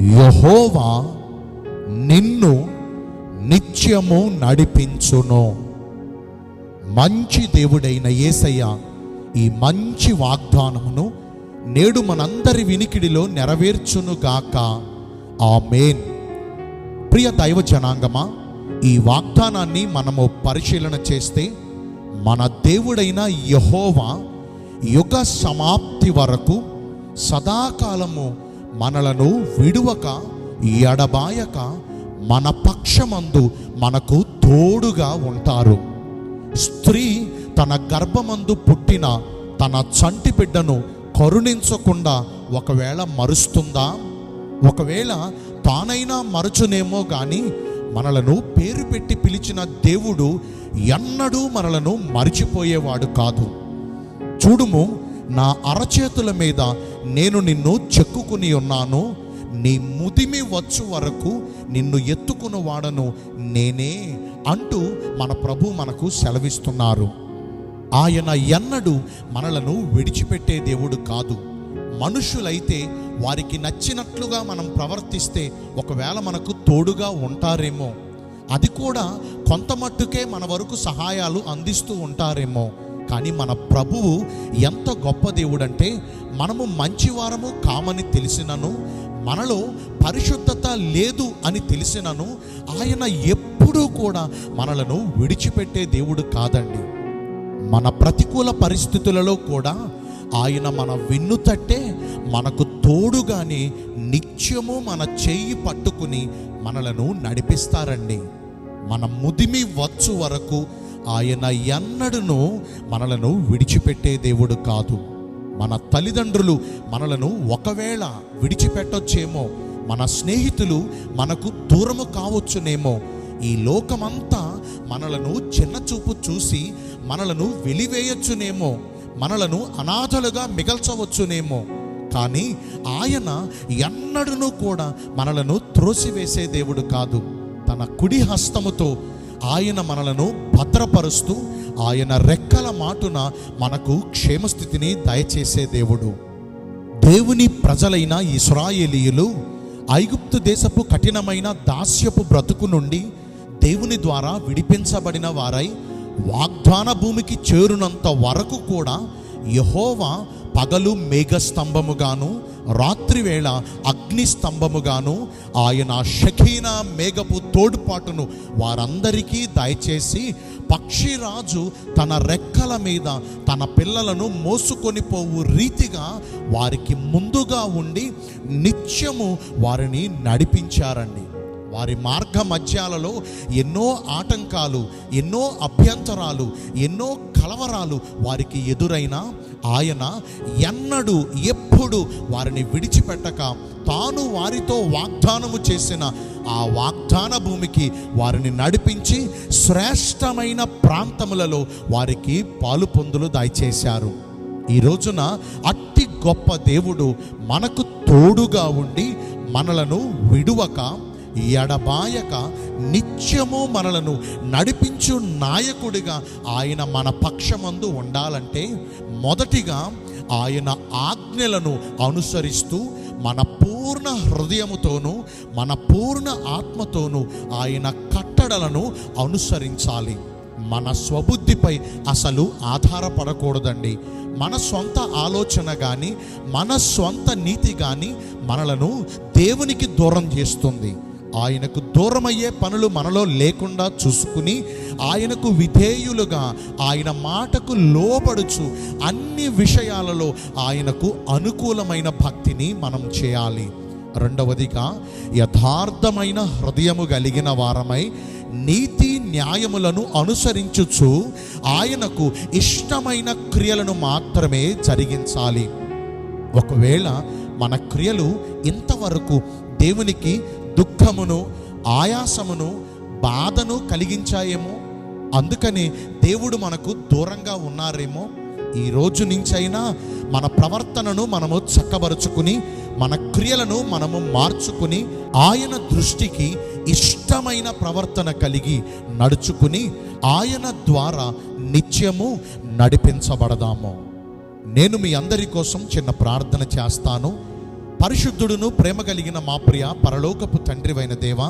యహోవా నిన్ను నిత్యము నడిపించును. మంచి దేవుడైన యేసయ్య ఈ మంచి వాగ్దానమును నేడు మనందరి వినికిడిలో నెరవేర్చునుగాక మేన్ ప్రియ దైవ జనాంగమా ఈ వాగ్దానాన్ని మనము పరిశీలన చేస్తే మన దేవుడైన యహోవా యుగ సమాప్తి వరకు సదాకాలము మనలను విడువక ఎడబాయక మన పక్షమందు మనకు తోడుగా ఉంటారు. స్త్రీ తన గర్భమందు పుట్టిన తన చంటి బిడ్డను కరుణించకుండా ఒకవేళ మరుస్తుందా? ఒకవేళ తానైనా మరచునేమో కానీ మనలను పేరు పెట్టి పిలిచిన దేవుడు ఎన్నడూ మనలను మరిచిపోయేవాడు కాదు. చూడుము నా అరచేతుల మీద నేను నిన్ను చెక్కుకుని ఉన్నాను. నీ ముదిమి వచ్చు వరకు నిన్ను ఎత్తుకుని వాడను. నేనే అంటూ మన ప్రభు మనకు సెలవిస్తున్నారు. ఆయన ఎన్నడు మనలను విడిచిపెట్టే దేవుడు కాదు. మనుషులైతే వారికి నచ్చినట్లుగా మనం ప్రవర్తిస్తే ఒకవేళ మనకు తోడుగా ఉంటారేమో. అది కూడా కొంత మట్టుకే మన వరకు సహాయాలు అందిస్తూ ఉంటారేమో. కానీ మన ప్రభువు ఎంత గొప్ప దేవుడంటే మనము మంచివారము కామని తెలిసినను మనలో పరిశుద్ధత లేదు అని తెలిసినను ఆయన ఎప్పుడూ కూడా మనలను విడిచిపెట్టే దేవుడు కాదండి. మన ప్రతికూల పరిస్థితులలో కూడా ఆయన మన వెన్ను తట్టే మనకు తోడుగానే నిత్యము మన చెయ్యి పట్టుకుని మనలను నడిపిస్తారండి. మన ముదిమి వచ్చు వరకు ఆయన ఎన్నడను మనలను విడిచిపెట్టే దేవుడు కాదు. మన తల్లిదండ్రులు మనలను ఒకవేళ విడిచిపెట్టొచ్చేమో మన స్నేహితులు మనకు దూరము కావచ్చునేమో ఈ లోకమంతా మనలను చిన్నచూపు చూసి మనలను వెలివేయచ్చునేమో మనలను అనాథలుగా మిగల్చవచ్చునేమో. కానీ ఆయన ఎన్నడూను కూడా మనలను త్రోసివేసే దేవుడు కాదు. తన కుడి హస్తముతో ఆయన మనలను భద్రపరుస్తూ ఆయన రెక్కల మాటున మనకు క్షేమస్థితిని దయచేసే దేవుడు. దేవుని ప్రజలైన ఇస్రాయేలీయులు ఐగుప్తు దేశపు కఠినమైన దాస్యపు బ్రతుకు నుండి దేవుని ద్వారా విడిపించబడిన వారై వాగ్దాన భూమికి చేరునంత వరకు కూడా యహోవా పగలు మేఘస్తంభముగాను రాత్రివేళ అగ్నిస్తంభముగాను ఆయన షకీనా మేఘపు తోడ్పాటును వారందరికీ దయచేసి పక్షిరాజు తన రెక్కల మీద తన పిల్లలను మోసుకొని పోవు రీతిగా వారికి ముందుగా ఉండి నిత్యము వారిని నడిపించారండి. వారి మార్గ మధ్యాలలో ఎన్నో ఆటంకాలు ఎన్నో అభ్యంతరాలు ఎన్నో కలవరాలు వారికి ఎదురైనా ఆయన ఎన్నడూ ఎప్పుడు వారిని విడిచిపెట్టక తాను వారితో వాగ్దానము చేసిన ఆ వాగ్దాన భూమికి వారిని నడిపించి శ్రేష్టమైన ప్రాంతములలో వారికి పాలు పొందులు దయచేశారు. ఈ రోజున అట్టి గొప్ప దేవుడు మనకు తోడుగా ఉండి మనలను విడువక ఎడబాయక నిత్యము మనలను నడిపించు నాయకుడిగా ఆయన మన పక్షమందు ఉండాలంటే మొదటిగా ఆయన ఆజ్ఞలను అనుసరిస్తూ మన పూర్ణ హృదయముతోనూ మన పూర్ణ ఆత్మతోనూ ఆయన కట్టడలను అనుసరించాలి. మన స్వబుద్ధిపై అసలు ఆధారపడకూడదండి. మన సొంత ఆలోచన కానీ మన సొంత నీతి కానీ మనలను దేవునికి దూరం చేస్తుంది. ఆయనకు దూరమయ్యే పనులు మనలో లేకుండా చూసుకుని ఆయనకు విధేయులుగా ఆయన మాటకు లోబడుచు అన్ని విషయాలలో ఆయనకు అనుకూలమైన భక్తిని మనం చేయాలి. రెండవదిగా యథార్థమైన హృదయము కలిగిన వారమై నీతి న్యాయములను అనుసరించుచు ఆయనకు ఇష్టమైన క్రియలను మాత్రమే జరిగించాలి. ఒకవేళ మన క్రియలు ఇంతవరకు దేవునికి దుఃఖమును ఆయాసమును బాధను కలిగించాయేమో? అందుకని దేవుడు మనకు దూరంగా ఉన్నారేమో? ఈ రోజు నుంచైనా మన ప్రవర్తనను మనము చక్కబరుచుకుని మన క్రియలను మనము మార్చుకుని ఆయన దృష్టికి ఇష్టమైన ప్రవర్తన కలిగి నడుచుకుని ఆయన ద్వారా నిత్యము నడిపించబడదాము. నేను మీ అందరి కోసం చిన్న ప్రార్థన చేస్తాను. పరిశుద్ధుడును ప్రేమ కలిగిన మా ప్రియ పరలోకపు తండ్రివైన దేవ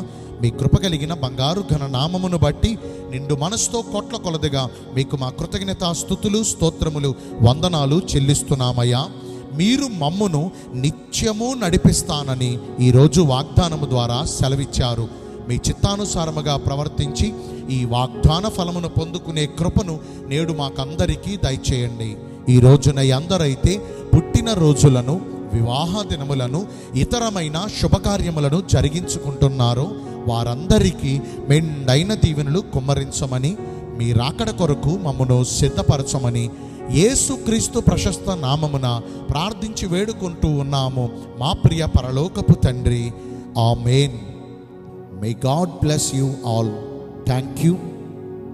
మీ కృప కలిగిన బంగారు ఘన నామమును బట్టి నిండు మనసుతో కొట్ల కొలదిగా మీకు మా కృతజ్ఞత స్థుతులు స్తోత్రములు వందనాలు చెల్లిస్తున్నామయ్యా. మీరు మమ్మును నిత్యము నడిపిస్తానని ఈరోజు వాగ్దానము ద్వారా సెలవిచ్చారు. మీ చిత్తానుసారముగా ప్రవర్తించి ఈ వాగ్దాన ఫలమును పొందుకునే కృపను నేడు మాకందరికీ దయచేయండి. ఈ రోజున ఎందరైతే పుట్టిన రోజులను వివాహ దినములను ఇతరమైన శుభకార్యములను జరిగించుకుంటున్నారో వారందరికీ మెండైన దీవెనలు కుమ్మరించమని మీ రాకడ కొరకు మమ్మను సిద్ధపరచమని యేసుక్రీస్తు ప్రశస్త నామమున ప్రార్థించి వేడుకుంటూ ఉన్నాము. మా ప్రియ పరలోకపు తండ్రి. Amen. May God bless you all thank you